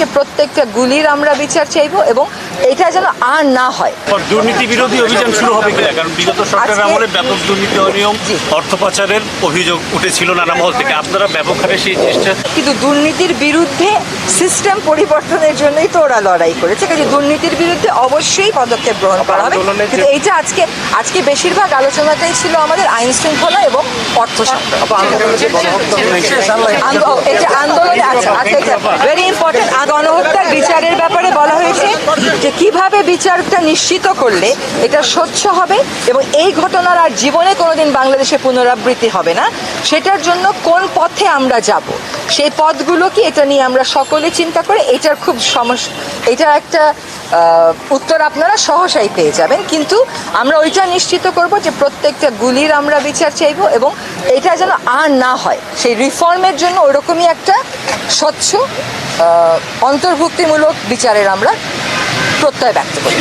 যে প্রত্যেকটা গুলির আমরা বিচার চাইব এবং এটা যেন আর না হয়। দুর্নীতি বিরোধী অভিযান শুরু হবে কিনা? কারণ বিগত সরকারের আমলে ব্যাপক দুর্নীতি অনিয়ম অর্থ পাচারের অভিযোগ উঠেছিল নানা মহল থেকে। আপনারা ব্যাপক হারে সেই চেষ্টা কিন্তু দুর্নীতির বিরুদ্ধে সিস্টেম পরিবর্তনের জন্যই তো ওরা লড়াই করেছে। কাজে দুর্নীতির বিরুদ্ধে অবশ্যই পদক্ষেপ গ্রহণ করা হবে। কিন্তু এইটা আজকে আজকে বেশিরভাগ আলোচনাটাই ছিল আমাদের আইন শৃঙ্খলা এবং অর্থ সংক্রান্ত। ভেরি ইম্পর্টেন্ট আর গণহত্যার বিচারের ব্যাপারে বলা হয়েছে যে কীভাবে বিচারটা নিশ্চিত করলে এটা স্বচ্ছ হবে এবং এই ঘটনার আর জীবনে কোনোদিন বাংলাদেশে পুনরাবৃত্তি হবে না। সেটার জন্য কোন পথে আমরা যাব? সেই পথগুলো কি এটা নিয়ে আমরা সকলে চিন্তা করে? এটার খুব সমস্যা এটার একটা উত্তর আপনারা সহসাই পেয়ে যাবেন। কিন্তু আমরা ওইটা নিশ্চিত করব যে প্রত্যেকটা গুলির আমরা বিচার চাইব এবং এটা যেন আর না হয়। সেই রিফর্মের জন্য ওরকমই একটা স্বচ্ছ অন্তর্ভুক্তিমূলক বিচারের আমরা প্রত্যয় ব্যক্ত করি